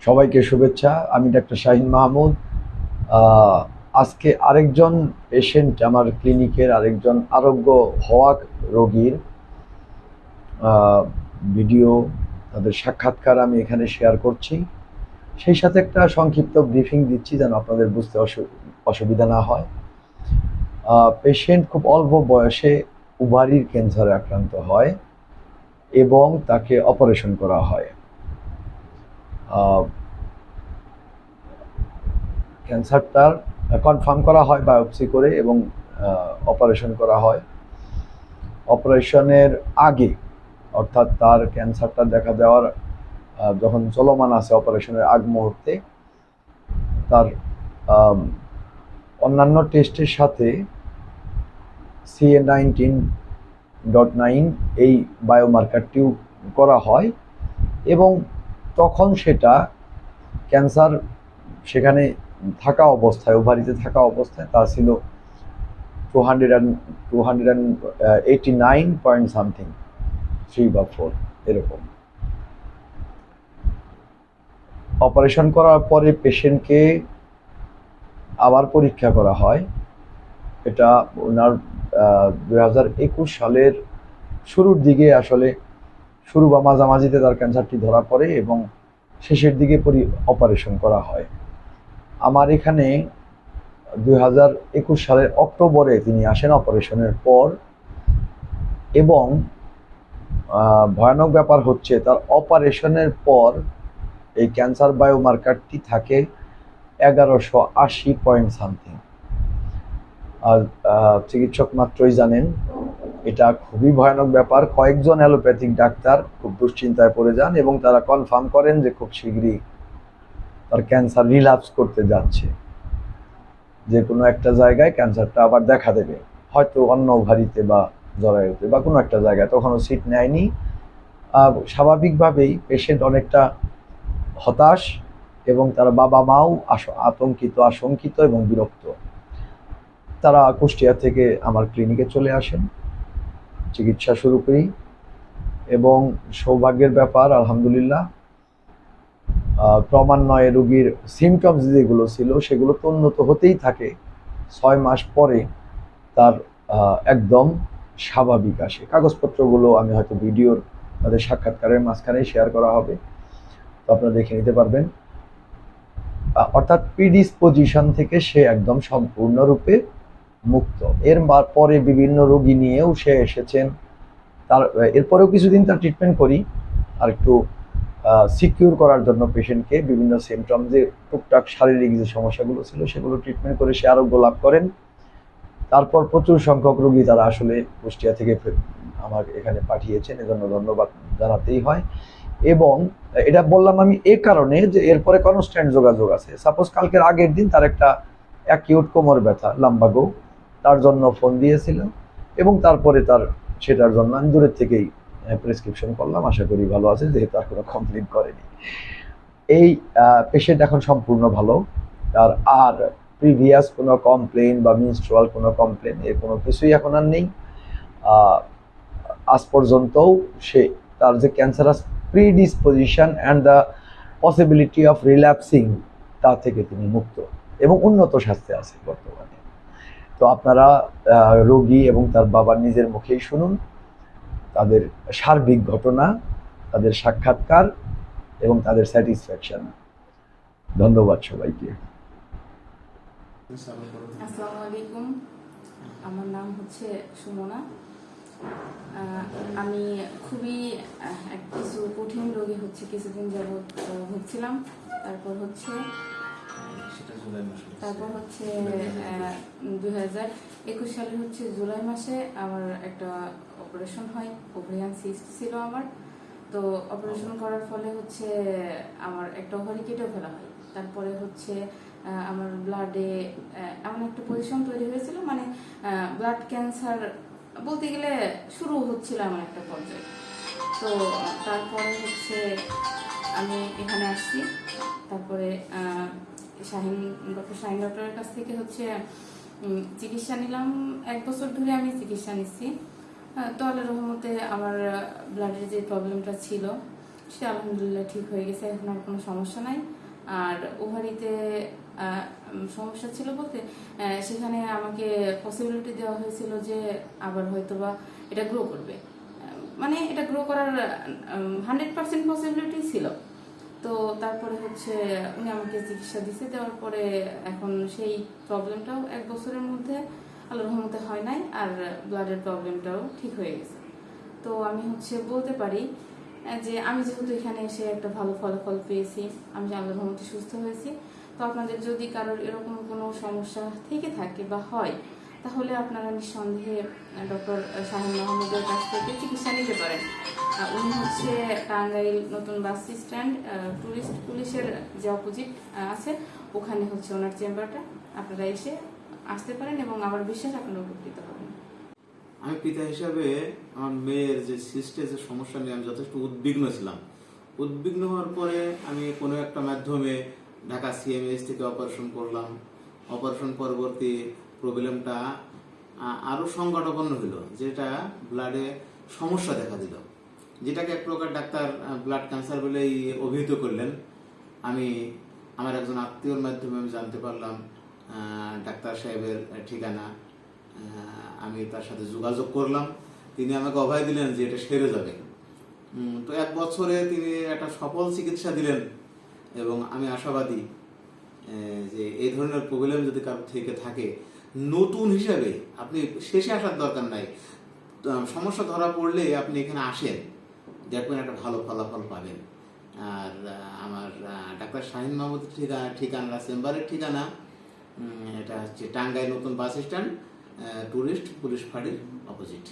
সবাইকে শুভেচ্ছা। আমি ডাক্তার শাহিন মাহমুদ। আজকে আরেকজন পেশেন্ট আমার ক্লিনিকের আরেকজন আরোগ্য হওয়া রোগীর ভিডিও, তাদের সাক্ষাৎকার আমি এখানে শেয়ার করছি। সেই সাথে একটা সংক্ষিপ্ত ব্রিফিং দিচ্ছি যেন আপনাদের বুঝতে অসু- অসুবিধা না হয়। পেশেন্ট খুব অল্প বয়সে উভারির ক্যান্সারে আক্রান্ত হয় এবং তাকে অপারেশন করা হয়। ক্যান্সারটার কনফার্ম করা হয় বায়োপসি করে এবং অপারেশন করা হয়। অপারেশনের আগে, অর্থাৎ তার ক্যান্সারটা দেখা দেওয়ার যখন চলমান আছে অপারেশনের আগ মুহূর্তে, তার অন্যান্য টেস্টের সাথে সিএ নাইনটিন ডট নাইন এই বায়োমার্কারটিও করা হয় এবং তখন সেটা ক্যান্সার সেখানে থাকা অবস্থায় ওভারিতে থাকা অবস্থায়, তা ছিল two hundred and two hundred and eighty nine point something three বা ফোর এরকম। অপারেশন করার পরে পেশেন্টকে আবার পরীক্ষা করা হয়। এটা ওনার দুই হাজার একুশ সালের শুরুর দিকে আসলে শুরু বা মাঝামাঝিতে তার ক্যান্সারটি ধরা পড়ে এবং শেষের দিকে পরি অপারেশন করা হয়। আমার এখানে দুই হাজার একুশ সালের অক্টোবরে তিনি আসেন অপারেশনের পর এবং ভয়ানক ব্যাপার হচ্ছে তার অপারেশনের পর এই ক্যান্সার বায়োমার্কারটি থাকে এগারোশো আশি পয়েন্ট সামথিং। আর চিকিৎসক মাত্রই জানেন, এটা খুবই ভয়ানক ব্যাপার। কয়েকজন অ্যালোপ্যাথিক ডাক্তার খুব দুশ্চিন্তায় পড়ে যান এবং তারা কনফার্ম করেন যে খুব শীঘ্রই তার ক্যান্সার রিলাপস করতে যাচ্ছে। যে কোনো একটা জায়গায় ক্যান্সারটা আবার দেখা দেবে। হয়তো অন্য ভারিতে বা জরায়ুতে বা কোনো একটা জায়গায়। তখনও সিট নেয়নি। স্বাভাবিকভাবেই পেশেন্ট অনেকটা হতাশ এবং তার বাবা মাও আতঙ্কিত, আশঙ্কিত এবং বিরক্ত। তারা কুষ্টিয়া থেকে আমার ক্লিনিকে চলে আসেন। চিকিৎসা শুরু করি এবং সৌভাগ্যের ব্যাপার, আলহামদুলিল্লাহ ক্রমান্বয়ে রোগীর সিমটমস যেগুলো ছিল, সেগুলো তো উন্নত হতেই থাকে। ছয় মাস পরে তার একদম স্বাভাবিক আসে। কাগজপত্রগুলো আমি হয়তো ভিডিওর তাদের সাক্ষাৎকারের মাঝখানে শেয়ার করা হবে। তো আপনারা দেখে নিতে পারবেন। অর্থাৎ প্রিডিসপোজিশন থেকে সে একদম সম্পূর্ণরূপে মুক্ত। এর পরে বিভিন্ন রোগী নিয়েও সে এসেছেন। তার, এরপরেও কিছুদিন তার ট্রিটমেন্ট করি। আর একটু সিকিউর করার জন্য পেশেন্টকে বিভিন্ন সিমটম যে টুকটাক শারীরিক যে সমস্যাগুলো ছিল সেগুলো ট্রিটমেন্ট করে সে আরোগ্য লাভ করেন। তারপর প্রচুর সংখ্যক রোগী তারা আসলে কুষ্টিয়া থেকে আমার এখানে পাঠিয়েছেন, এজন্য ধন্যবাদ জানাতেই হয়। এবং এটা বললাম আমি এ কারণে যে এরপরে কনস্ট্যান্ট যোগাযোগ আছে। সাপোজ কালকের আগের দিন তার একটা অ্যাকিউট কোমর ব্যথা লাম্বাগো তার জন্য ফোন দিয়েছিলাম এবং তারপরে তার সেটার জন্য আমি দূরের থেকেই প্রেসক্রিপশন করলাম। আশা করি ভালো আছে, যেহেতু আর কোনো কমপ্লেন করেনি। এই পেশেন্ট এখন সম্পূর্ণ ভালো। তার আর প্রিভিয়াস কোনো কমপ্লেন বা মিনস্ট্রুয়াল কোনো কমপ্লেন এর কোনো কিছুই এখন আর নেই। আজ পর্যন্তও সে, তার যে cancerous predisposition and the possibility of relapsing তা থেকে তিনি মুক্ত এবং উন্নত স্বাস্থ্যে আছে বর্তমানে। তো আপনারা রোগী এবং তার বাবার নিজের মুখেই শুনুন। তাদের সার্বিক ঘটনা, তাদের সাক্ষাৎকার এবং তাদের স্যাটিসফ্যাকশন। ধন্যবাদ সবাইকে। আমার নাম হচ্ছে সুমনা। আমি খুবই কিছু কঠিন রোগী হচ্ছে কিছুদিন যাবৎ ভুগছিলাম। তারপর হচ্ছে তারপর হচ্ছে দুই হাজার একুশ সালে হচ্ছে জুলাই মাসে আমার একটা অপারেশন হয় ওভারিয়ান সিস্ট ছিল আমার। তো অপারেশন করার ফলে হচ্ছে আমার একটা ওভারি কেটে ফেলা হয়। তারপরে হচ্ছে আমার ব্লাডে এমন একটা পজিশন তৈরি হয়েছিল মানে ব্লাড ক্যান্সার বলতে গেলে শুরু হচ্ছিল এমন একটা পর্যায়ে। তো তারপরে হচ্ছে আমি এখানে আসছি। তারপরে শাহিন, ডক্টর শাহিন ডক্টরের কাছ থেকে হচ্ছে চিকিৎসা নিলাম। এক বছর ধরে আমি চিকিৎসা নিচ্ছি তো আল্লাহ রহমতে আমার ব্লাডের যে প্রবলেমটা ছিল, সেটা আলহামদুলিল্লাহ ঠিক হয়ে গেছে। এখন আর কোনো সমস্যা নাই। আর ওভারিতে সমস্যা ছিল বলতে সেখানে আমাকে পসিবিলিটি দেওয়া হয়েছিল যে আবার হয়তোবা এটা গ্রো করবে। মানে এটা গ্রো করার হান্ড্রেড পার্সেন্ট পসিবিলিটি ছিল। তো তারপরে হচ্ছে উনি আমাকে চিকিৎসা দিছে, দেওয়ার পরে এখন সেই প্রবলেমটাও এক বছরের মধ্যে আল্লাহর রহমতে হয় নাই, আর ব্লাডের প্রবলেমটাও ঠিক হয়ে গেছে। তো আমি হচ্ছে বলতে পারি যে আমি যেহেতু এখানে এসে একটা ভালো ফলাফল পেয়েছি, আমি আল্লাহর রহমতে সুস্থ হয়েছি, তো আপনাদের যদি কারোর এরকম কোনো সমস্যা থেকে থাকে বা হয়, তাহলে আপনারা নিঃসন্দেহে ডক্টর শাহিন মাহমুদের কাছ থেকে চিকিৎসা নিতে পারেন। উনি হচ্ছে টাঙ্গাইল নতুন বাস স্ট্যান্ড টুরিস্ট পুলিশের যে অপোজিট আছে, ওখানে হচ্ছে ওনার চেম্বারটা। আপনারা এসে আসতে পারেন এবং আমার বিশ্বাস আপনারা উপকৃত হবেন। আমি পিতা হিসাবে আমার মেয়ের যে সিস্টে যে সমস্যা নিয়ে আমি যথেষ্ট উদ্বিগ্ন ছিলাম। উদ্বিগ্ন হওয়ার পরে আমি কোনো একটা মাধ্যমে ঢাকা সিএমএস থেকে অপারেশন করলাম। অপারেশন পরবর্তী প্রবলেমটা আরও আরও সংকটাপন্ন হলো, যেটা ব্লাডে সমস্যা দেখা দিল। যেটাকে এক প্রকার ডাক্তার ব্লাড ক্যান্সার বলেই অভিহিত করলেন। আমি, আমার একজন আত্মীয়র মাধ্যমে আমি জানতে পারলাম ডাক্তার সাহেবের ঠিকানা। আমি তার সাথে যোগাযোগ করলাম। তিনি আমাকে অভয় দিলেন যে এটা সেরে যাবে। তো এক বছরে তিনি একটা সফল চিকিৎসা দিলেন এবং আমি আশাবাদী যে এই ধরনের প্রবলেম যদি কারও থেকে থাকে, নতুন হিসাবে আপনি শেষে আসার দরকার নাই। সমস্যা ধরা পড়লে আপনি এখানে আসেন। দেখবেন একটা ভালো ফলাফল পাবেন। আর আমার ডাক্তার শাহিন মাহমুদ ঠিকানা ঠিকানা, চেম্বারের ঠিকানা এটা হচ্ছে টাঙ্গাই নতুন বাস স্ট্যান্ড টুরিস্ট পুলিশ ফাঁড়ির অপোজিট